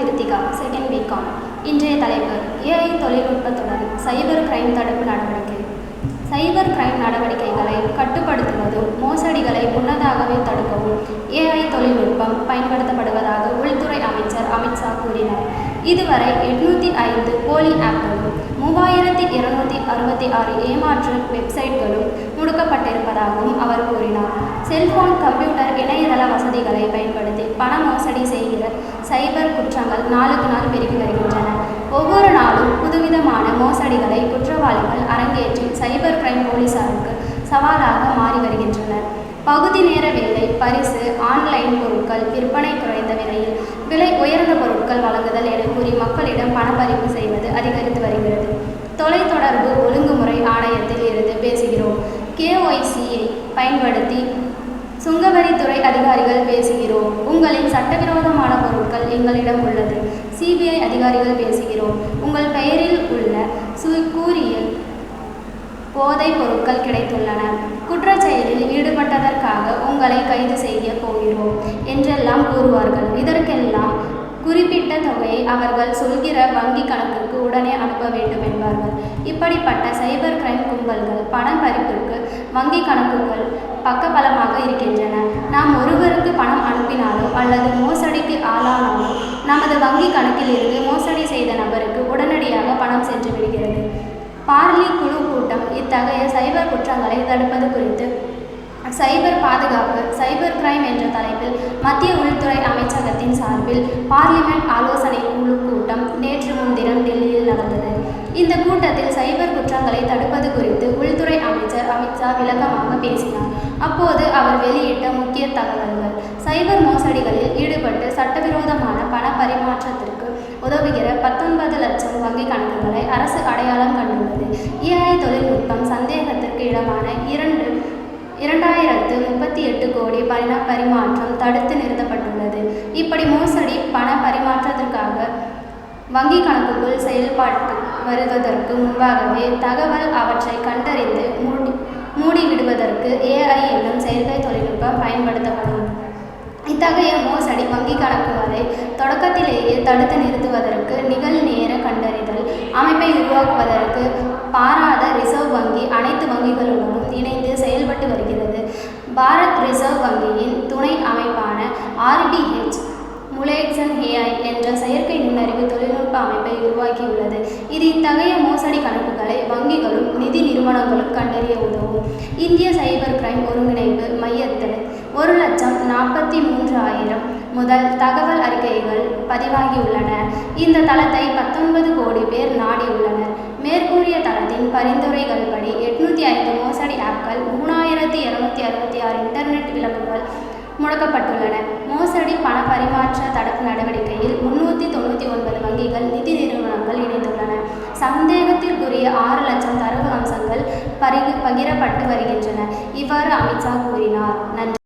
Kiruthika second BCom இன்றைய தலைப்பு AI தொழில்நுட்பத்துடன் சைபர் கிரைம் தடுப்பு நடவடிக்கை. சைபர் கிரைம் நடவடிக்கைகளை கட்டுப்படுத்துவதும் மோசடிகளை முன்னதாகவே தடுக்கவும் ஏஐ தொழில்நுட்பம் பயன்படுத்தப்படுவதாக உள்துறை அமைச்சர் அமித்ஷா கூறினார். இதுவரை எட்நூற்றி ஐந்து போலி ஆப்களும் மூவாயிரத்தி இருநூத்தி அறுபத்தி ஆறு ஏமாற்று வெப்சைட்களும் முடக்கப்பட்டிருப்பதாகவும் அவர் கூறினார். செல்போன் கம்ப்யூட்டர் இணைய வசதிகளை பயன்படுத்தி பண மோசடி செய்கிற சைபர் குற்றங்கள் நாளுக்கு நாள் பெருகி வருகின்றன. ஒவ்வொரு நாளும் புதுவிதமான மோசடிகளை குற்றவாளிகள் அரங்கேற்றி சைபர் கிரைம் போலீசாருக்கு சவாலாக மாறி வருகின்றனர். பகுதி நேர வேலை பரிசு ஆன்லைன் பொருட்கள் விற்பனை குறைந்த விலையில் விலை உயர்ந்த பொருட்கள் வழங்குதல் என கூறி மக்களிடம் பணப்பறிவு செய்வது அதிகரித்து வருகிறது. தொலைத்தொடர்பு ஒழுங்கு ஆணையத்தில் இருந்து பேசுகிறோம் கேஒய்சியை பயன்படுத்தி சுங்கவரித்துறை அதிகாரிகள் பேசுகிறோம். உங்களின் சட்டவிரோதமான பொருட்கள் எங்களிடம் உள்ளது. சிபிஐ அதிகாரிகள் பேசுகிறோம். உங்கள் பெயரில் உள்ள சுக்கூரிய கூறிய போதைப் பொருட்கள் கிடைத்துள்ளன. குற்றச்செயலில் ஈடுபட்டதற்காக உங்களை கைது செய்ய போகிறோம் என்றெல்லாம் கூறுவார்கள். இதற்கெல்லாம் குறிப்பிட்ட தொகையை அவர்கள் சொல்கிற வங்கி கணக்குக்கு உடனே அனுப்ப வேண்டும் என்பார்கள். இப்படிப்பட்ட சைபர் கிரைம் கும்பல்கள் பணம் பறிப்பிற்கு வங்கி கணக்குகள் பக்கபலமாக இருக்கின்றன. நாம் ஒருவருக்கு பணம் அனுப்பினாலோ அல்லது மோசடிக்கு ஆளானாலோ நமது வங்கி கணக்கிலிருந்து மோசடி செய்த நபருக்கு உடனடியாக பணம் சென்று விடுகிறது. பார்லி குழு கூட்டம் இத்தகைய சைபர் குற்றங்களை தடுப்பது குறித்து சைபர் பாதுகாப்பு சைபர் கிரைம் என்ற தலைப்பில் மத்திய சார்பில் பார்லிமெண்ட் ஆலோசனை குழு கூட்டம் நேற்று முன்தினம் டெல்லியில் நடந்தது. இந்த கூட்டத்தில் சைபர் குற்றங்களை தடுப்பது குறித்து உள்துறை அமைச்சர் அமித்ஷா விளக்கமாக பேசினார். அப்போது அவர் வெளியிட்ட முக்கிய தகவல்கள். சைபர் மோசடிகளில் ஈடுபட்டு சட்டவிரோதமான பண பரிமாற்றத்திற்கு உதவுகிற பத்தொன்பது லட்சம் வங்கி கணக்குகளை அரசு அடையாளம் கண்டுள்ளது. ஏஐ தொழில்நுட்பம் சந்தேகத்திற்கு இடமான இரண்டு இரண்டாயிரத்து முப்பத்தி எட்டு கோடி பண பரிமாற்றம் தடுத்து நிறுத்தப்பட்டுள்ளது. இப்படி மோசடி பண பரிமாற்றத்திற்காக வங்கி கணக்குக்குள் செயல்பாட்டு வருவதற்கு முன்பாகவே தகவல் அவற்றை கண்டறிந்து மூடி மூடிவிடுவதற்கு ஏஐ என்னும் செயற்கை தொழில்நுட்பம் பயன்படுத்தப்படும். இத்தகைய மோசடி வங்கி கணக்குகளை தொடக்கத்திலேயே தடுத்து நிறுத்துவதற்கு நிகழ்நேர கண்டறிதல் அமைப்பை உருவாக்குவதற்கு பாராத ரிசர்வ் வங்கி அனைத்து வங்கிகளுடனும் இணைந்து வருகிறது. பாரத் ரிசர்வ் வங்கியின் துணை அமைப்பான ஆர்பிஹெச் முலேக்சன் ஏஐ என்ற செயற்கை நுண்ணறிவு தொழில்நுட்ப அமைப்பை உருவாக்கியுள்ளது. இது இத்தகைய மோசடி கணக்குகளை வங்கிகளும் நிதி நிறுவனங்களும் கண்டறிய உதவும். இந்திய சைபர் கிரைம் ஒருங்கிணைப்பு மையத்தில் ஒரு லட்சம் நாற்பத்தி மூன்று ஆயிரம் முதல் தகவல் அறிக்கைகள் பதிவாகியுள்ளன. இந்த தளத்தை பத்தொன்பது கோடி பேர் நாடியுள்ளனர். மேற்கூறிய தளத்தின் பரிந்துரைகள் படி எட்நூற்றி ஐந்து மோசடி ஆப்கள் மூணாயிரத்தி இரநூத்தி இன்டர்நெட் விளம்பரங்கள் முடக்கப்பட்டுள்ளன. மோசடி பண பரிமாற்ற தடுப்பு நடவடிக்கையில் முன்னூற்றி தொண்ணூற்றி ஒன்பது வங்கிகள் நிதி நிறுவனங்கள் இணைந்துள்ளன. சந்தேகத்திற்குரிய ஆறு லட்சம் தரவு அம்சங்கள் பரி பகிரப்பட்டு வருகின்றன. இவ்வாறு அமித்ஷா கூறினார். நன்றி.